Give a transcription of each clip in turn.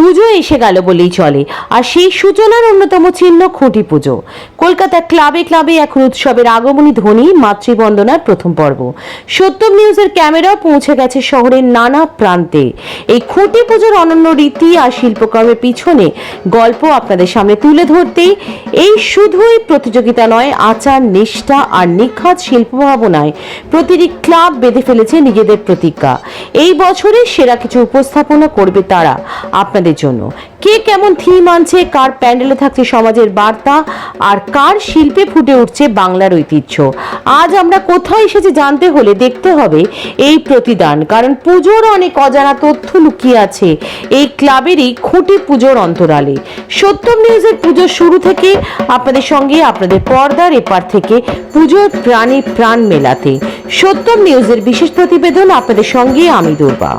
পুজো এসে গেল বলেই চলে। আর সেই সূচনার অন্যতম চিহ্ন খুঁটি পুজো। কলকাতার ক্লাবে ক্লাবে এখন উৎসবের আগমনী ধ্বনি মাতৃবন্দনার প্রথম পর্ব। সত্যম নিউজের ক্যামেরা পৌঁছে গেছে শহরের নানা প্রান্তে। এই খুঁটি পুজোর অনন্য রীতি আর শিল্পকর্মের পিছনে গল্প আপনাদের সামনে তুলে ধরতে। এই শুধুই প্রতিযোগিতা নয়, আচার, নিষ্ঠা আর নিখাত শিল্প ভাবনায় প্রতিটি ক্লাব বেঁধে ফেলেছে নিজেদের প্রতিজ্ঞা। এই বছরে সেরা কিছু উপস্থাপনা করবে তারা। আপনাদের জন্য কে কেমন থিম আনছে, কার প্যান্ডেলে থাকছে সমাজের বার্তা, আর কার শিল্পে ফুটে উঠছে বাংলার ঐতিহ্য। আজ আমরা কোথায় এসেছি জানতে হলে দেখতে হবে এই প্রতিদান, কারণ পুজোর অনেক অজানা তথ্য লুকিয়ে আছে এই ক্লাবেরই খুঁটি পুজোর অন্তরালে। সত্যম নিউজের পুজোর শুরু থেকে আপনাদের সঙ্গে আপনাদের পর্দার এপার থেকে পুজোর প্রাণী প্রাণ মেলাতে। সত্যম নিউজের বিশেষ প্রতিবেদন আপনাদের সঙ্গে আমি দুর্বা।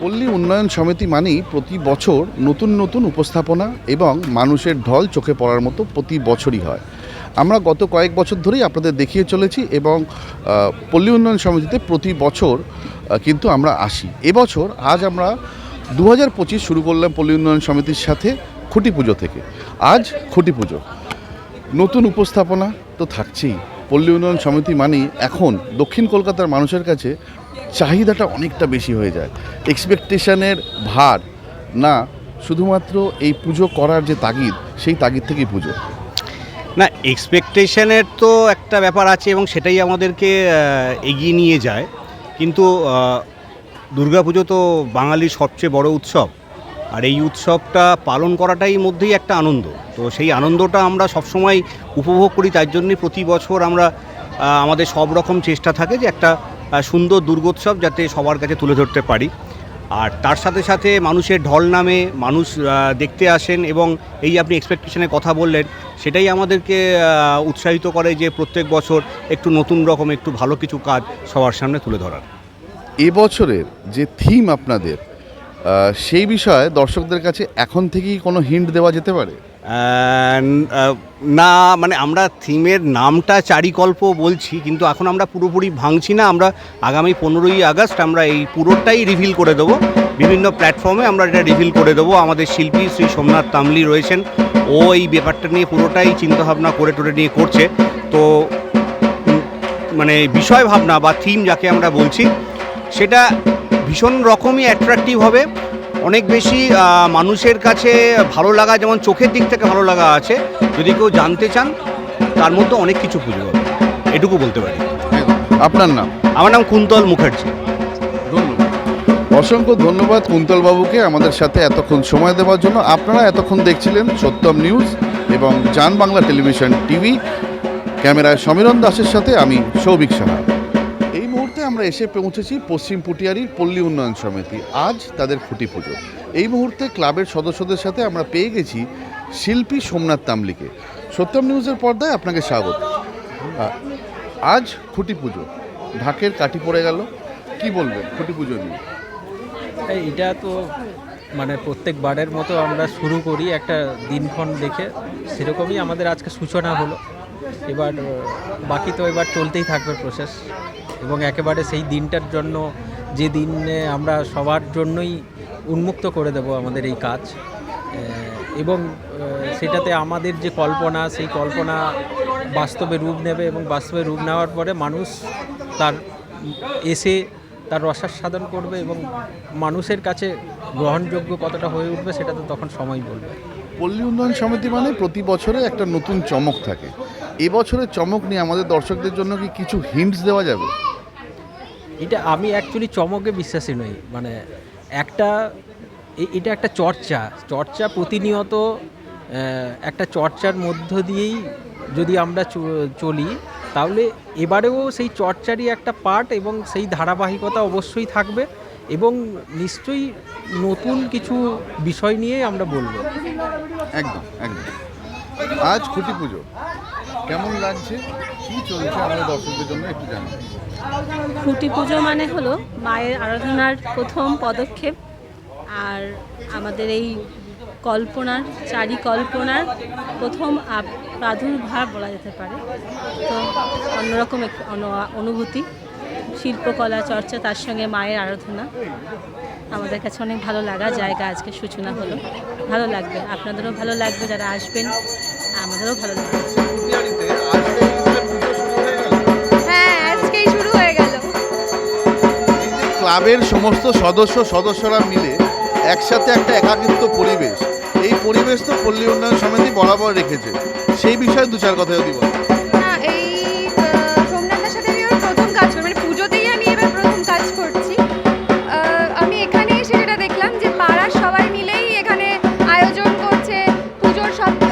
পল্লী উন্নয়ন সমিতি মানেই প্রতি বছর নতুন নতুন উপস্থাপনা এবং মানুষের ঢল চোখে পড়ার মতো প্রতি বছরই হয়। আমরা গত কয়েক বছর ধরেই আপনাদের দেখিয়ে চলেছি এবং পল্লী উন্নয়ন সমিতিতে প্রতি বছর কিন্তু আমরা আসি। এবছর আজ আমরা দু হাজার পঁচিশ শুরু করলাম পল্লী উন্নয়ন সমিতির সাথে খুঁটি পুজো থেকে। আজ খুঁটি পুজো। নতুন উপস্থাপনা তো থাকছেই। পল্লী উন্নয়ন সমিতি মানেই এখন দক্ষিণ কলকাতার মানুষের কাছে চাহিদাটা অনেকটা বেশি হয়ে যায়। এক্সপেকটেশনের ভার না শুধুমাত্র এই পুজো করার যে তাগিদ, সেই তাগিদ থেকেই পুজো। না এক্সপেকটেশনের তো একটা ব্যাপার আছে এবং সেটাই আমাদেরকে এগিয়ে নিয়ে যায়। কিন্তু দুর্গাপুজো তো বাঙালির সবচেয়ে বড় উৎসব। আর এই উৎসবটা পালন করাটাই মধ্যেই একটা আনন্দ। তো সেই আনন্দটা আমরা সবসময় উপভোগ করি, তার জন্যই প্রতি বছর আমরা আমাদের সব রকম চেষ্টা থাকে যে একটা সুন্দর দুর্গোৎসব যাতে সবার কাছে তুলে ধরতে পারি। আর তার সাথে সাথে মানুষের ঢল নামে মানুষ দেখতে আসেন এবং এই আপনি এক্সপেকটেশনের কথা বললেন সেটাই আমাদেরকে উৎসাহিত করে যে প্রত্যেক বছর একটু নতুন রকম একটু ভালো কিছু কাজ সবার সামনে তুলে ধরার। এবছরের যে থিম আপনাদের সেই বিষয়ে দর্শকদের কাছে এখন থেকেই কোনো হিন্ট দেওয়া যেতে পারে? না মানে আমরা থিমের নামটা চারিকল্প বলছি, কিন্তু এখন আমরা পুরোপুরি ভাঙছি না। আমরা আগামী পনেরোই আগস্ট আমরা এই পুরোটাই রিভিল করে দেবো। বিভিন্ন প্ল্যাটফর্মে আমরা এটা রিভিল করে দেবো। আমাদের শিল্পী শ্রী সোমনাথ তামলি রয়েছেন। ও এই ব্যাপারটা নিয়ে পুরোটাই চিন্তাভাবনা করে টোরে নিয়ে করছে। তো মানে বিষয় ভাবনা বা থিম যাকে আমরা বলছি, সেটা ভীষণ রকমই অ্যাট্রাকটিভ হবে। অনেক বেশি মানুষের কাছে ভালো লাগা যেমন চোখের দিক থেকে ভালো লাগা আছে। যদি কেউ জানতে চান তার মধ্যে অনেক কিছু পুজো হবে এটুকু বলতে পারি। আপনার নাম? আমার নাম কুন্তল মুখার্জি। অসংখ্য ধন্যবাদ কুন্তলবাবুকে আমাদের সাথে এতক্ষণ সময় দেওয়ার জন্য। আপনারা এতক্ষণ দেখছিলেন সত্যম নিউজ এবং জান বাংলা টেলিভিশন টিভি। ক্যামেরায় সমীরণ দাসের সাথে আমি সৌভিক সাহা। আমরা এসে পৌঁছেছি পশ্চিম পুটিয়ারির পল্লী উন্নয়ন সমিতি। আজ তাদের খুঁটি পুজো। এই মুহূর্তে ক্লাবের সদস্যদের সাথে আমরা পেয়ে গেছি শিল্পী সোমনাথ তামলিকে। সত্যম নিউজের পর্দায় আপনাকে স্বাগত। আজ খুঁটি পুজো। ঢাকের কাঠি পড়ে গেল। কি বলবেন খুঁটি পুজো নিয়ে? এটা তো মানে প্রত্যেকবারের মতো আমরা শুরু করি একটা দিনক্ষণ দেখে। সেরকমই আমাদের আজকে সূচনা হলো। এবার, বাকি তো এবার চলতেই থাকবে প্রসেস এবং একেবারে সেই দিনটার জন্য, যে দিনে আমরা সবার জন্যই উন্মুক্ত করে দেব আমাদের এই কাজ। এবং সেটাতে আমাদের যে কল্পনা, সেই কল্পনা বাস্তবে রূপ নেবে এবং বাস্তবে রূপ নেওয়ার পরে মানুষ তার, এসে তার রসাস্বাদন করবে এবং মানুষের কাছে গ্রহণযোগ্য কতটা হয়ে উঠবে সেটা তো তখন সময় বলবে। পল্লী উন্নয়ন সমিতি মানে প্রতি বছরে একটা নতুন চমক থাকে। এবছরের চমক নিয়ে আমাদের দর্শকদের জন্য কি কিছু হিন্টস দেওয়া যাবে? এটা আমি অ্যাকচুয়ালি চমকে বিশ্বাসী নই। মানে একটা এটা একটা চর্চা। চর্চা প্রতিনিয়ত একটা চর্চার মধ্য দিয়েই যদি আমরা চলি, তাহলে এবারেও সেই চর্চারই একটা পার্ট এবং সেই ধারাবাহিকতা অবশ্যই থাকবে এবং নিশ্চয়ই নতুন কিছু বিষয় নিয়ে আমরা বলব। একদম একদম। আজ খুঁটি পুজো। কেমন লাগছে? খুঁটি পুজো মানে হলো মায়ের আরাধনার প্রথম পদক্ষেপ আর আমাদের এই কল্পনার চারি কল্পনার প্রথম প্রাদুর্ভাব বলা যেতে পারে। তো অন্যরকম এক অনু- অনুভূতি, শিল্পকলা, চর্চা, তার সঙ্গে মায়ের আরাধনা। আমাদের কাছে অনেক ভালো লাগা জায়গা আজকে সূচনা হলো। ভালো লাগবে। আপনাদেরও ভালো লাগবে যারা আসবেন, আমাদেরও ভালো লাগবে। ক্লাবের সমস্ত সদস্য, সদস্যরা মিলে একসাথে একটা একাকিত্ব পরিবেশ। এই পরিবেশ তো পল্লী উন্নয়ন সমিতি বরাবর রেখেছে। সেই বিষয়ে দু চার কথা যদি করি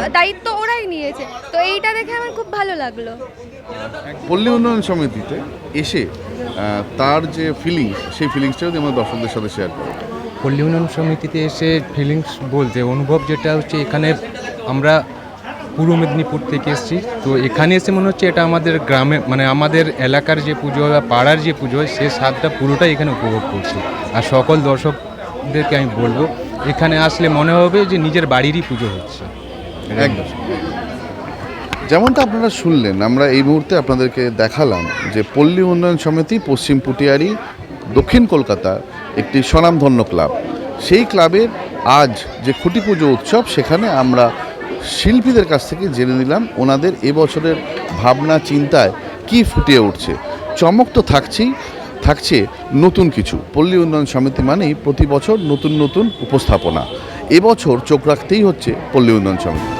মানে দায়িত্ব ওরাই নিয়েছে। তো এইটা দেখে আমার খুব ভালো লাগল। পল্লী উন্নয়ন সমিতিতে এসে তার যে ফিলিংস সেই ফিলিংসটা যদি আমার দর্শকদের সাথে শেয়ার করেন পল্লী উন্নয়ন সমিতিতে এসে ফিলিংস বলতে অনুভব যেটা হচ্ছে এখানে আমরা পূর্ব মেদিনীপুর থেকে এসেছি। তো এখানে এসে মনে হচ্ছে এটা আমাদের গ্রামে মানে আমাদের এলাকার যে পুজো বা পাড়ার যে পুজো সে স্বাদটা পুরোটাই এখানে উপভোগ করছি। আর সকল দর্শকদেরকে আমি বলব এখানে আসলে মনে হবে যে নিজের বাড়িরই পুজো হচ্ছে। একদম। যেমনটা আপনারা শুনলেন, আমরা এই মুহূর্তে আপনাদেরকে দেখালাম যে পল্লী উন্নয়ন সমিতি পশ্চিম পুটিয়ারি, দক্ষিণ কলকাতা একটি স্বনামধন্য ক্লাব। সেই ক্লাবের আজ যে খুঁটি পুজো উৎসব, সেখানে আমরা শিল্পীদের কাছ থেকে জেনে নিলাম ওনাদের এবছরের ভাবনা, চিন্তায় কি ফুটিয়ে উঠছে। চমক তো থাকছেই, থাকছে নতুন কিছু। পল্লী উন্নয়ন সমিতি মানেই প্রতি বছর নতুন নতুন উপস্থাপনা। এবছর চোখ রাখতেই হচ্ছে পল্লী উন্নয়ন সমিতি।